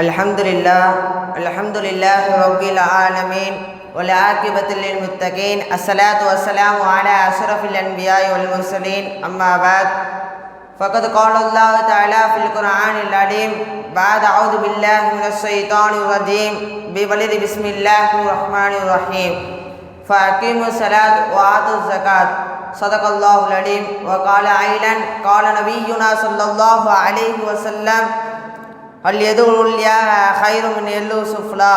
الحمد لله الحمد لله رب العالمين والعاقبة للمتقين الصلاة والسلام على أشرف الأنبياء والمرسلين أما بعد فقد قال الله تعالى في القرآن العليم بعد أعوذ بالله من الشيطان الرجيم بولد بسم الله الرحمن الرحيم فأقيموا الصلاة وآتوا الزكاة صدق الله العليم وقال عيلا قال نبينا صلى الله عليه وسلم அல் எது உல்யா ஹைரும் எல்லு சுஃப்லா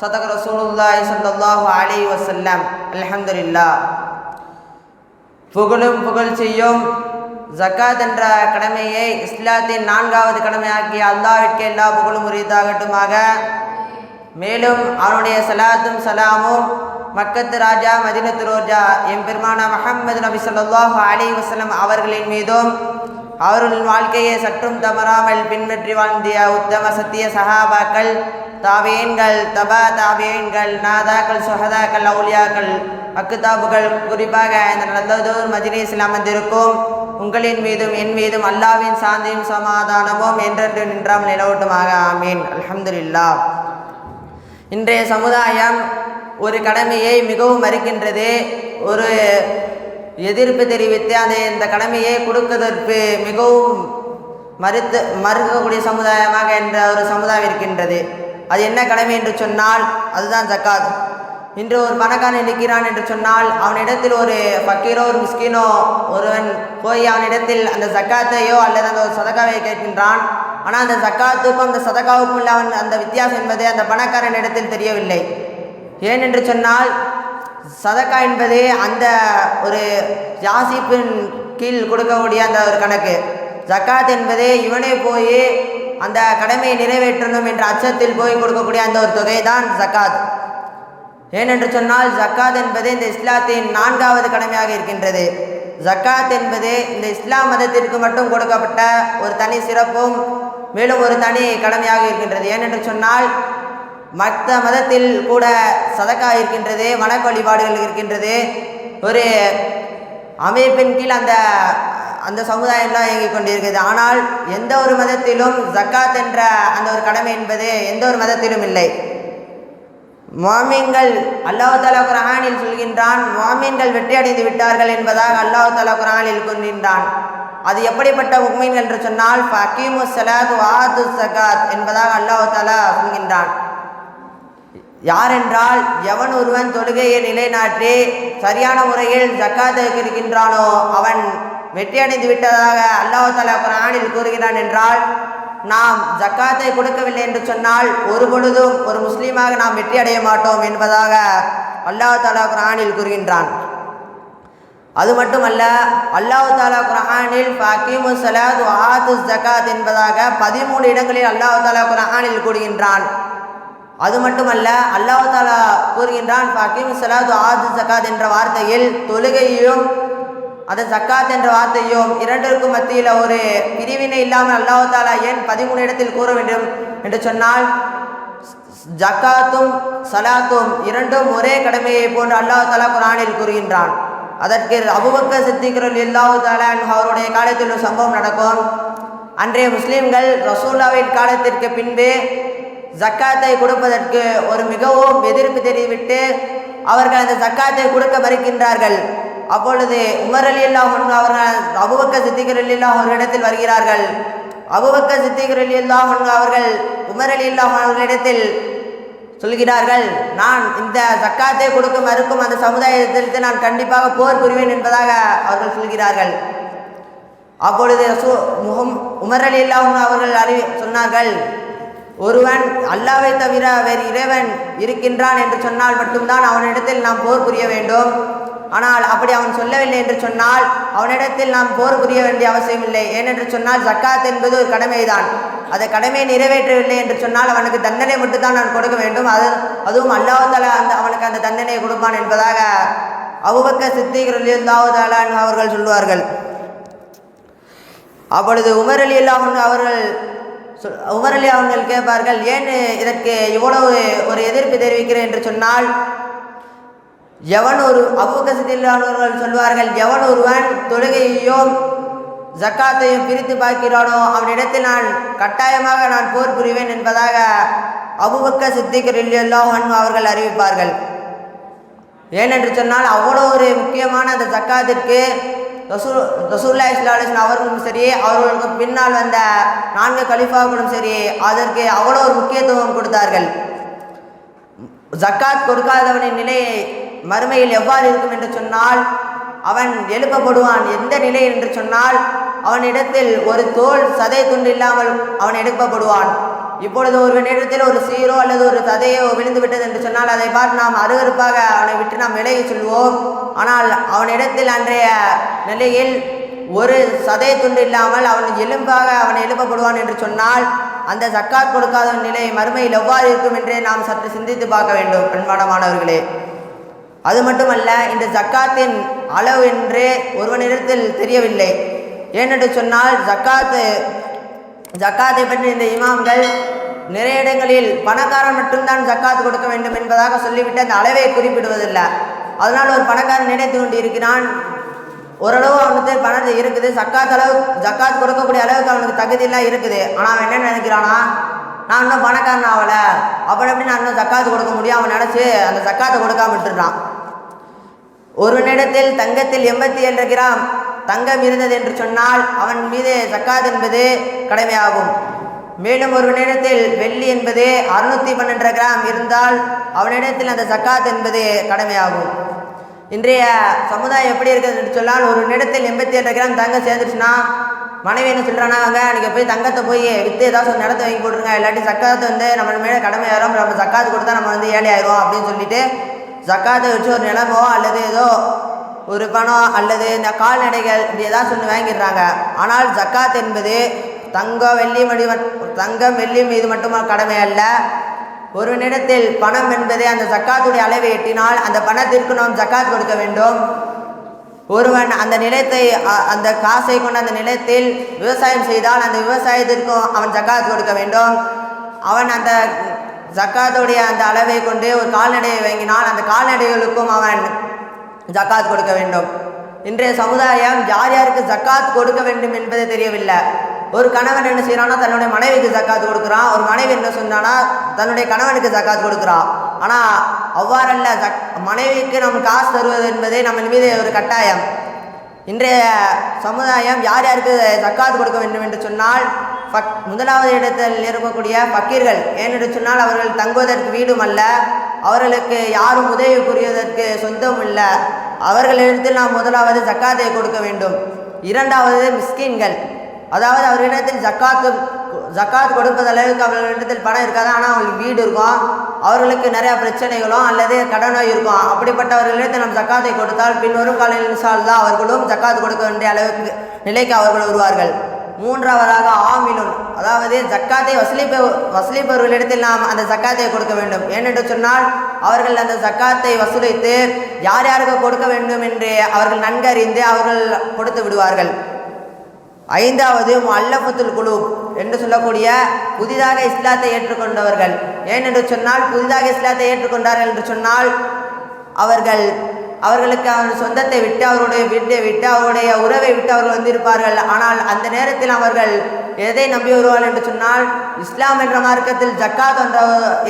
சதக ரசூலுல்லாய் சல்லாஹு அலி வசல்லாம் அலஹம்துல்லா புகழும் புகழ்ச்சியும் ஜக்காத் என்ற கடமையை இஸ்லாத்தின் நான்காவது கடமையாக்கிய அல்லாவிற்கு எல்லா புகழும் உரியதாகட்டுமாக மேலும் அவனுடைய சலாத்தும் சலாமும் மக்கத்து ராஜா மதினத்து ரோஜா எம் எம்பெருமான மஹம்மது நபி சொல்லாஹு அலி வசலம் அவர்களின் மீதும் அவர்களின் வாழ்க்கையை சற்றும் தவறாமல் பின்பற்றி வாழ்ந்திய உத்தம சத்திய சஹாபாக்கள் தாவேன்கள் தபா தாவேன்கள் நாதாக்கள் சுஹதாக்கள் அவுலியாக்கள் அக்குதாபுகள் குறிப்பாக இந்த நல்லதோர் மஜ்லிஸில் அமர்ந்திருக்கும் உங்களின் மீதும் என் மீதும் அல்லாவின் சாந்தியும் சமாதானமும் என்றென்று நின்றாமல் நிலவட்டுமாக ஆமீன். அலமதுல்லா இன்றைய சமுதாயம் ஒரு கடமையை மிகவும் மறுக்கின்றது. ஒரு எதிர்ப்பு தெரிவித்து அதை இந்த கடமையை கொடுப்பதற்கு மிகவும் மறுத்து மறுக்கக்கூடிய சமுதாயமாக என்ற ஒரு சமுதாயம் இருக்கின்றது. அது என்ன கடமை என்று சொன்னால் அதுதான் ஜக்காத். இன்று ஒரு பணக்காரன் நிற்கிறான் என்று சொன்னால் அவனிடத்தில் ஒரு பக்கீரோ ஒரு மிஸ்கினோ ஒருவன் போய் அவனிடத்தில் அந்த சக்காத்தையோ அல்லது அந்த ஒரு சதக்காவையோ கேட்கின்றான். ஆனால் அந்த சக்காத்துக்கும் அந்த சதக்காவுக்கும் உள்ள அவன் அந்த வித்தியாசம் என்பது அந்த பணக்காரன் இடத்தில் தெரியவில்லை. ஏன் என்று சொன்னால் சதக்கா என்பது அந்த ஒரு ஜாசிப்பின் கீழ் கொடுக்கக்கூடிய அந்த ஒரு கணக்கு. ஜக்காத் என்பது இவனே போய் அந்த கடமையை நிறைவேற்றணும் என்ற அச்சத்தில் போய் கொடுக்கக்கூடிய அந்த ஒரு தொகை தான் ஜக்காத். ஏனென்று சொன்னால் ஜக்காத் என்பது இந்த இஸ்லாத்தின் நான்காவது கடமையாக இருக்கின்றது. ஜக்காத் என்பது இந்த இஸ்லாம் மதத்திற்கு மட்டும் கொடுக்கப்பட்ட ஒரு தனி சிறப்பும் மேலும் ஒரு தனி கடமையாக இருக்கின்றது. ஏனென்று சொன்னால் மற்ற மதத்தில் கூட சதக்கா இருக்கின்றது வணக்க வழிபாடுகள் இருக்கின்றது. ஒரு அமைப்பின் கீழ் அந்த அந்த சமுதாயம்லாம் இயங்கிக் கொண்டிருக்கிறது. ஆனால் எந்த ஒரு மதத்திலும் ஜக்காத் என்ற அந்த ஒரு கடமை என்பது எந்த ஒரு மதத்திலும் இல்லை. மாமீன்கள் அல்லாஹ் தாலா குரானில் சொல்கின்றான் மாமீன்கள் வெற்றி அடைந்து விட்டார்கள் என்பதாக அல்லாஹ் தாலா குரானில் கொண்டிருந்தான் அது எப்படிப்பட்ட உண்மைகள் என்று சொன்னால் ஃபக்கீமு சலாத் வாது சகாத் என்பதாக அல்லாஹ் தாலா சொல்கின்றான். யாரென்றால் எவன் ஒருவன் தொழுகையை நிலைநாட்டி சரியான முறையில் ஜக்காத் இருக்கின்றானோ அவன் வெற்றியடைந்து விட்டதாக அல்லாஹ் குரானில் கூறுகிறான் என்றால் நாம் ஜக்காத்தை கொடுக்கவில்லை என்று சொன்னால் ஒரு பொழுதும் ஒரு முஸ்லீமாக நாம் வெற்றியடைய மாட்டோம் என்பதாக அல்லாஹ் தாலா குரானில் கூறுகின்றான். அது மட்டுமல்ல அல்லாஹ் தாலா குரானில் ஃபக்கீமு சலாத் ஆத்து ஜக்காத் என்பதாக பதிமூணு இடங்களில் அல்லாஹ் தாலா குரானில் கூறுகின்றான். அது மட்டுமல்ல அல்லாஹ் தாலா கூறுகின்றான் ஃபக்கீமு சலாது ஆது ஜக்காத் என்ற வார்த்தையில் தொழுகையும் அதன் ஜக்காத் என்ற வார்த்தையும் இரண்டிற்கும் மத்தியில் ஒரு பிரிவினை இல்லாமல் அல்லாஹ் தாலா ஏன் பதிமூணு இடத்தில் கூற வேண்டும் என்று சொன்னால் ஜக்காத்தும் சலாத்தும் இரண்டும் ஒரே கடமையை போன்று அல்லாஹ் தாலா குரானில் கூறுகின்றான். அதற்கு அபுபக்க சித்திகர்கள் இல்லாஹு தாலா அவருடைய காலத்தில் ஒரு சம்பவம் நடக்கும். அன்றைய முஸ்லீம்கள் ரசூல்லாவின் காலத்திற்கு பின்பு ஜக்காத்தை கொடுப்பதற்கு ஒரு மிகவும் எதிர்ப்பு தெரிவித்து அவர்கள் அந்த ஜக்காத்தை கொடுக்க மறுக்கின்றார்கள். அப்பொழுது உமர் அலி அல்லாஹ் அவர்கள் அபுபக்க சித்திகர் அலி அல்லாஹ் அவர்களிடத்தில் வருகிறார்கள். அபுபக்க சித்திகர் அலி அல்லாஹ் அவர்கள் உமர் அலி அல்லாஹ் அவர்களிடத்தில் சொல்கிறார்கள் நான் இந்த சக்காத்தை கொடுக்க மறுக்கும் அந்த சமுதாயத்திற்கு நான் கண்டிப்பாக போர் புரிவேன் என்பதாக அவர்கள் சொல்கிறார்கள். அப்பொழுது சு முகம் உமர் அலி அல்லாஹ் அவர்கள் அறிவி சொன்னார்கள் ஒருவன் அல்லாவை தவிர வேறு இறைவன் இருக்கின்றான் என்று சொன்னால் மட்டும்தான் அவனிடத்தில் நாம் போர் புரிய வேண்டும். ஆனால் அப்படி அவன் சொல்லவில்லை என்று சொன்னால் அவனிடத்தில் நாம் போர் புரிய வேண்டிய அவசியம் இல்லை. ஏனென்று சொன்னால் ஜக்காத் என்பது ஒரு கடமைதான். அதை கடமையை நிறைவேற்றவில்லை என்று சொன்னால் அவனுக்கு தண்டனை மட்டும்தான் நான் கொடுக்க வேண்டும். அது அதுவும் அல்லாஹால அந்த அவனுக்கு அந்த தண்டனையை கொடுப்பான் என்பதாக அவுபக்க சித்திகள் அல்லாஹால அவர்கள் சொல்லுவார்கள் அப்பொழுது உமர் அலி அவர்கள் உமரலி அலி அவர்கள் கேட்பார்கள் ஏன் இதற்கு இவ்வளவு ஒரு எதிர்ப்பு தெரிவிக்கிறேன்? என்று சொன்னால் எவன் ஒரு அபுகசத்திலானவர்கள் சொல்வார்கள் எவன் ஒருவன் தொழுகையையும் ஜக்காத்தையும் பிரித்து பார்க்கிறானோ அவனிடத்தில் நான் கட்டாயமாக நான் போர் புரிவேன் என்பதாக அபுபக்க சித்திகர் அவர்கள் அறிவிப்பார்கள். ஏனென்று சொன்னால் அவ்வளோ ஒரு முக்கியமான அந்த ஜக்காத்திற்கு ரசூல் ரசூல்லா இஸ்லாலிஸ்லாம் அவர்களும் சரி அவர்களுக்கு பின்னால் வந்த நான்கு கலிஃபாக்களும் சரி அதற்கு அவ்வளோ ஒரு முக்கியத்துவம் கொடுத்தார்கள். ஜக்காத் கொடுக்காதவனின் நிலையை மறுமையில் எவ்வாறு இருக்கும் என்று சொன்னால் அவன் எழுப்பப்படுவான் எந்த நிலை என்று சொன்னால் அவனிடத்தில் ஒரு தோல் சதை துண்டு இல்லாமல் அவன் எழுப்பப்படுவான். இப்பொழுது ஒரு நேரத்தில் ஒரு சீரோ அல்லது ஒரு சதையோ விழுந்து விட்டது என்று சொன்னால் அதை பார்த்து நாம் அருவருப்பாக அவனை விட்டு நாம் விலகி சொல்வோம். ஆனால் அவனிடத்தில் அன்றைய நிலையில் ஒரு சதை துண்டு இல்லாமல் அவன் எலும்பாக அவன் எழுப்பப்படுவான் என்று சொன்னால் அந்த சக்காத் கொடுக்காத நிலை மறுமையில் எவ்வாறு இருக்கும் என்றே நாம் சற்று சிந்தித்து பார்க்க வேண்டும் அன்பானமானவர்களே அது மட்டுமல்ல இந்த ஜக்காத்தின் அளவு என்று ஒருவனிடத்தில் தெரியவில்லை. ஏனென்று சொன்னால் ஜக்காத்து ஜக்காத்தை பற்றி இந்த இமாம்கள் நிறைய இடங்களில் பணக்காரன் மட்டும்தான் ஜக்காத்து கொடுக்க வேண்டும் என்பதாக சொல்லிவிட்டு அந்த அளவை குறிப்பிடுவதில்லை. அதனால் ஒரு பணக்காரன் நினைத்து கொண்டு இருக்கிறான் ஓரளவு அவனுக்கு பணம் இருக்குது. சக்காத் அளவு ஜக்காத் கொடுக்கக்கூடிய அளவுக்கு அவனுக்கு தகுதியெல்லாம் இருக்குது. ஆனால் அவன் என்ன நினைக்கிறானா? நான் இன்னும் பணக்காரன் ஆகலை. அப்படி எப்படி நான் இன்னும் ஜக்காத்து கொடுக்க முடியும்? அவன் நினச்சி அந்த ஜக்காத்தை கொடுக்காம விட்டுடுறான். நிமிடத்தில் தங்கத்தில் எண்பத்தி ஏழு கிராம் தங்கம் இருந்தது என்று சொன்னால் அவன் மீது ஜக்காத் என்பது கடமையாகும். மேலும் ஒரு நேரத்தில் வெள்ளி என்பது அறுநூத்தி பன்னெண்டு கிராம் இருந்தால் அவனிடத்தில் அந்த ஜக்காத் என்பது கடமையாகும். இன்றைய சமுதாயம் எப்படி இருக்குது என்று சொன்னால் ஒரு நேரத்தில் எண்பத்தி ஏழு கிராம் தங்கம் சேர்ந்துருச்சுன்னா மனைவி என்ன சொல்கிறானா அங்கே நீங்கள் போய் தங்கத்தை போய் விற்று ஏதாவது ஒரு நிலத்தை வாங்கி போட்டுருங்க. இல்லாட்டி சக்காத்தை வந்து நம்ம மேலே கடமையாயிரும். நம்ம சக்காத்து கொடுத்தா நம்ம வந்து ஏழை ஆயிரும் அப்படின்னு சொல்லிட்டு ஜக்காத்தை வச்சு ஒரு நிலமோ அல்லது ஏதோ ஒரு பணம் அல்லது இந்த கால்நடைகள் இப்படி ஏதாச்சும் வாங்கிடுறாங்க. ஆனால் ஜக்காத் என்பது தங்கம் வெள்ளி மடி தங்கம் வெள்ளி மீது மட்டுமா கடமை அல்ல. ஒருவனிடத்தில் பணம் என்பது அந்த ஜக்காத்துடைய அளவை எட்டினால் அந்த பணத்திற்கு நாம் ஜக்காத் கொடுக்க வேண்டும். ஒருவன் அந்த நிலத்தை அ- அந்த காசை கொண்டு அந்த நிலத்தில் விவசாயம் செய்தால் அந்த விவசாயத்திற்கும் அவன் ஜக்காத் கொடுக்க வேண்டும். அவன் அந்த ஜக்காத்துடைய அந்த அளவை கொண்டு ஒரு கால்நடையை வாங்கினால் அந்த கால்நடைகளுக்கும் அவன் ஜக்காத் கொடுக்க வேண்டும். இன்றைய சமுதாயம் யார் யாருக்கு ஜக்காத் கொடுக்க வேண்டும் என்பதே தெரியவில்லை. ஒரு கணவன் என்ன செய்யறான்னா தன்னுடைய மனைவிக்கு ஜக்காத் கொடுக்குறான். ஒரு மனைவி என்ன சொன்னானா தன்னுடைய கணவனுக்கு ஜக்காத் கொடுக்குறான் ஆனால் அவ்வாறல்ல ஜக் மனைவிக்கு நம்ம காசு தருவது என்பதே நம்ம மீது ஒரு கட்டாயம். இன்றைய சமுதாயம் யார் யாருக்கு ஜக்காத் கொடுக்க வேண்டும் என்று சொன்னால் ஃபக் முதலாவது இடத்தில் இருக்கக்கூடிய ஃபக்கீர்கள். ஏனென்று சொன்னால் அவர்கள் தங்குவதற்கு வீடும் அல்ல. அவர்களுக்கு யாரும் உதவி புரிவதற்கு சொந்தம் இல்லை அவர்களிடத்தில் நாம் முதலாவது ஜக்காத்தை கொடுக்க வேண்டும். இரண்டாவது மிஸ்கின்கள். அதாவது அவர்களிடத்தில் ஜக்காத்து ஜக்காத் கொடுப்பது அளவுக்கு அவர்களிடத்தில் பணம் இருக்காது. ஆனால் அவங்களுக்கு வீடு இருக்கும். அவர்களுக்கு நிறையா பிரச்சனைகளும் அல்லது கடனோ இருக்கும். அப்படிப்பட்டவர்களிடத்தில் நாம் ஜக்காத்தை கொடுத்தால் பின்வரும் காலையில் இன்ஷால்லா அவர்களும் ஜக்காத் கொடுக்க வேண்டிய அளவுக்கு நிலைக்கு அவர்கள் வருவார்கள். மூன்றாவதாக ஆமிலுன் அதாவது ஜக்காத்தை வசூலிப்ப வசூலிப்பவர்களிடத்தில் நாம் அந்த ஜக்காத்தை கொடுக்க வேண்டும். ஏனென்று சொன்னால் அவர்கள் அந்த ஜக்காத்தை வசூலித்து யார் யாருக்கு கொடுக்க வேண்டும் என்று அவர்கள் நன்கறிந்து அவர்கள் கொடுத்து விடுவார்கள். ஐந்தாவது அல்லபுத்துல் குழு என்று சொல்லக்கூடிய புதிதாக இஸ்லாத்தை ஏற்றுக்கொண்டவர்கள். ஏனென்று சொன்னால் புதிதாக இஸ்லாத்தை ஏற்றுக்கொண்டார்கள் என்று சொன்னால் அவர்கள் அவர்களுக்கு அவர் சொந்தத்தை விட்டு அவருடைய வீட்டை விட்டு அவருடைய உறவை விட்டு அவர்கள் வந்திருப்பார்கள். ஆனால் அந்த நேரத்தில் அவர்கள் எதை நம்பி வருவார்கள் என்று சொன்னால் இஸ்லாம் என்ற மார்க்கத்தில் ஜக்காத் என்ற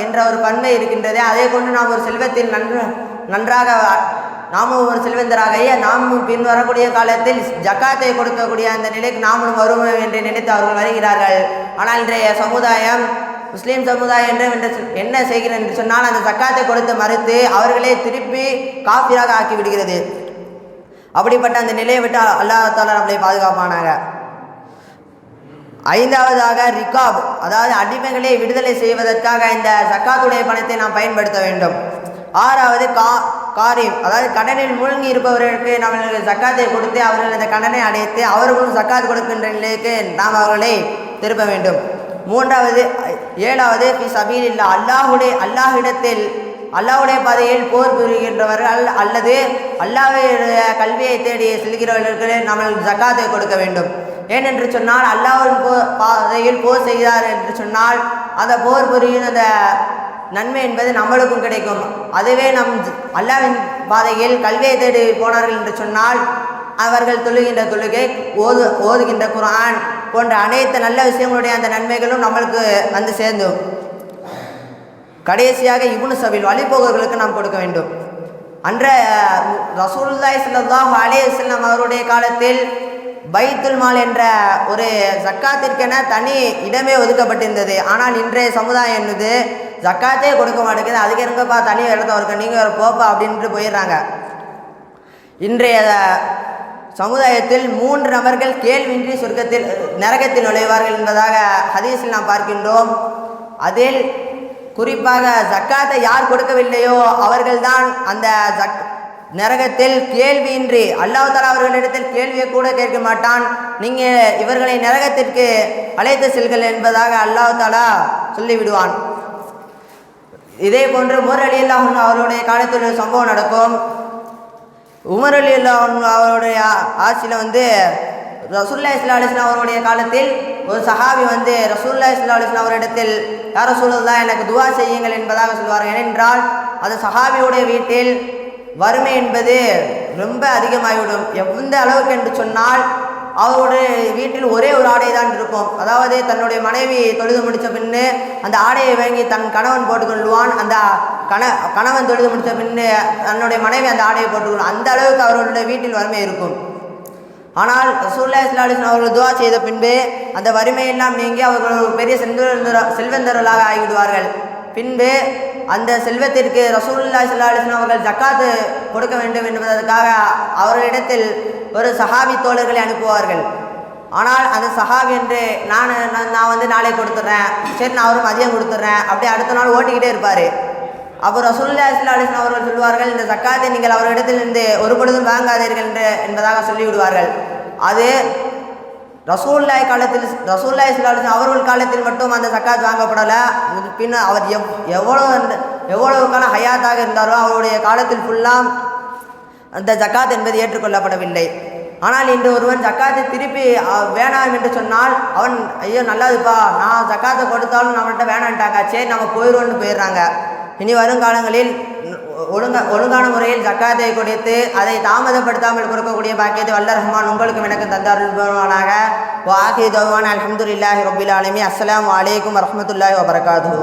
என்ற ஒரு பன்மை இருக்கின்றதே. அதை கொண்டு நாம் ஒரு செல்வத்தில் நன்று நன்றாக நாமும் ஒரு செல்வந்தராக நாமும் பின் வரக்கூடிய காலத்தில் ஜக்காத்தை கொடுக்கக்கூடிய அந்த நிலைக்கு நாமும் வருவோம் என்று நினைத்து அவர்கள் வருகிறார்கள். ஆனால் இன்றைய சமுதாயம் முஸ்லீம் சமுதாயம் என்ன என்று என்ன செய்கிறேன் என்று சொன்னால் அந்த சக்காத்தை கொடுத்து மறுத்து அவர்களே திருப்பி காஃபிராக ஆக்கி விடுகிறது அப்படிப்பட்ட அந்த நிலையை விட்டு அல்லாஹ் தாலா நம்மளை பாதுகாப்பானாங்க ஐந்தாவதாக ரிகாப் அதாவது அடிமைகளை விடுதலை செய்வதற்காக இந்த சக்காத்துடைய பணத்தை நாம் பயன்படுத்த வேண்டும். ஆறாவது கா காரியம் அதாவது கடனில் மூழ்கி இருப்பவர்களுக்கு நம்மளுக்கு சக்காத்தை கொடுத்து அவர்கள் அந்த கடனை அடைத்து அவர்களும் சக்காத்து கொடுக்கின்ற நிலைக்கு நாம் அவர்களை திருப்ப வேண்டும். மூன்றாவது ஏழாவது பி சபீலில்லா அல்லாஹுடைய அல்லாஹிடத்தில் அல்லாஹுடைய பாதையில் போர் புரிகின்றவர்கள் அல்லது அல்லாஹுடைய கல்வியை தேடி செல்கிறவர்களுக்கு நம்ம ஜக்காத்தை கொடுக்க வேண்டும். ஏனென்று சொன்னால் அல்லாஹின் போ பாதையில் போர் செய்கிறார் என்று சொன்னால் அந்த போர் புரியும் அந்த நன்மை என்பது நம்மளுக்கும் கிடைக்கும். அதுவே நம் அல்லாவின் பாதையில் கல்வியை தேடி போனார்கள் என்று சொன்னால் அவர்கள் தொழுகின்ற தொழுகை ஓது ஓதுகின்ற குரான் போன்ற அனைத்து நல்ல விஷயங்களுடைய அந்த நன்மைகளும் நம்மளுக்கு வந்து சேர்ந்தும். கடைசியாக இப்னு சபையில் வழிபோகர்களுக்கு நாம் கொடுக்க வேண்டும். அன்ற ரசூல்லாய் ஸல்லல்லாஹு அலைஹி வஸல்லம் அவருடைய காலத்தில் பைத்துல் மால் என்ற ஒரு ஜக்காத்திற்கென தனி இடமே ஒதுக்கப்பட்டிருந்தது. ஆனால் இன்றைய சமுதாயம் என்னது? ஜக்காத்தே கொடுக்க மாட்டேங்குது. அதுக்கு எங்கப்பா தனி இடத்த இருக்க நீங்கள் ஒரு போப்பா அப்படின்ட்டு போயிடுறாங்க. இன்றைய சமுதாயத்தில் மூன்று நபர்கள் கேள்வியின்றி சொர்க்கத்தில் நரகத்தில் நுழைவார்கள் என்பதாக ஹதீஸில் நாம் பார்க்கின்றோம். அதில் குறிப்பாக ஜக்காத்தை யார் கொடுக்கவில்லையோ அவர்கள்தான் அந்த ஜக் நரகத்தில் கேள்வியின்றி அல்லாஹால அவர்களிடத்தில் கேள்வியை கூட கேட்க மாட்டான். நீங்கள் இவர்களை நரகத்திற்கு அழைத்து செல்கள் என்பதாக அல்லாஹாலா சொல்லிவிடுவான். இதே போன்று உமர் அலி அல்லாஹ் அவருடைய காலத்தில் ஒரு சம்பவம் நடக்கும். உமர் அலி அல்லாஹ் அவருடைய ஆட்சியில் வந்து ரசூல்லா இஸ்லா அலிஸ்லாம் அவருடைய காலத்தில் ஒரு சஹாபி வந்து ரசூல்லா இஸ்லா அலிஸ்லாம் அவரிடத்தில் யார் ரசூலுல்லா எனக்கு துவா செய்யுங்கள் என்பதாக சொல்வார். ஏனென்றால் அந்த சஹாபியுடைய வீட்டில் வறுமை என்பது ரொம்ப அதிகமாகிவிடும். எந்த அளவுக்கு என்று சொன்னால் அவருடைய வீட்டில் ஒரே ஒரு ஆடை தான் இருக்கும் அதாவது தன்னுடைய மனைவி தொழுது முடித்த பின்னு அந்த ஆடையை வாங்கி தன் கணவன் போட்டுக்கொள்வான் அந்த கண கணவன் தொழுது முடித்த பின்னு தன்னுடைய மனைவி அந்த ஆடையை போட்டுக்கொள்வான் அந்த அளவுக்கு அவர்களுடைய வீட்டில் வறுமை இருக்கும். ஆனால் சூர்லா இஸ்லாலிசன் அவர்கள் துவா செய்த பின்பு அந்த வறுமையெல்லாம் நீங்கி அவர்கள் பெரிய செல்வந்தர செல்வந்தர்களாக ஆகிவிடுவார்கள். பின்பு அந்த செல்வத்திற்கு ரசூல்லா சல்லாஹன் அவர்கள் ஜக்காத்து கொடுக்க வேண்டும் என்பதற்காக அவர்களிடத்தில் ஒரு சஹாபி தோழர்களை அனுப்புவார்கள். ஆனால் அந்த சஹாபி என்று நான் நான் நான் வந்து நாளை கொடுத்துட்றேன் சரி நான் அவரும் மதியம் கொடுத்துட்றேன் அப்படியே அடுத்த நாள் ஓட்டிக்கிட்டே இருப்பார். அப்போ ரசூல்லா இஸ்லா அவர்கள் சொல்வார்கள் இந்த ஜக்காத்தை நீங்கள் அவர்களிடத்திலிருந்து ஒரு பொழுதும் வாங்காதீர்கள் என்று என்பதாக சொல்லிவிடுவார்கள். அது ரசூல்லாய் காலத்தில் ரசூல்லா சிலாலிசன் அவர்கள் காலத்தில் மட்டும் அந்த சக்காத் வாங்கப்படலை. பின் அவர் எவ் எவ்வளோ எவ்வளவு காலம் ஹயாத்தாக இருந்தாரோ அவருடைய காலத்தில் ஃபுல்லாக அந்த ஜக்காத் என்பது ஏற்றுக்கொள்ளப்படவில்லை. ஆனால் இன்று ஒருவன் ஜக்காத்தை திருப்பி வேணாம் என்று சொன்னால் அவன் ஐயோ நல்லதுப்பா நான் ஜக்காத்தை கொடுத்தாலும் நம்மள்கிட்ட வேணான்ட்டாங்க. சரி நம்ம போயிடுவோன்னு போயிடுறாங்க. இனி வருங்காலங்களில் ஒழுங்க ஒழுங்கான முறையில் ஜக்காத்தை கொடுத்து அதை தாமதப்படுத்தாமல் கொடுக்கக்கூடிய பாக்கியத்தை வல்ல ரஹ்மான் உங்களுக்கும் எனக்கு தந்தாருவானாக வாஹி தவான் அலமதுல்லாஹி ரபுல் ஆலமி. அஸ்லாம் வலைக்கம் வரமத்துல்லாஹி வபரகாத்து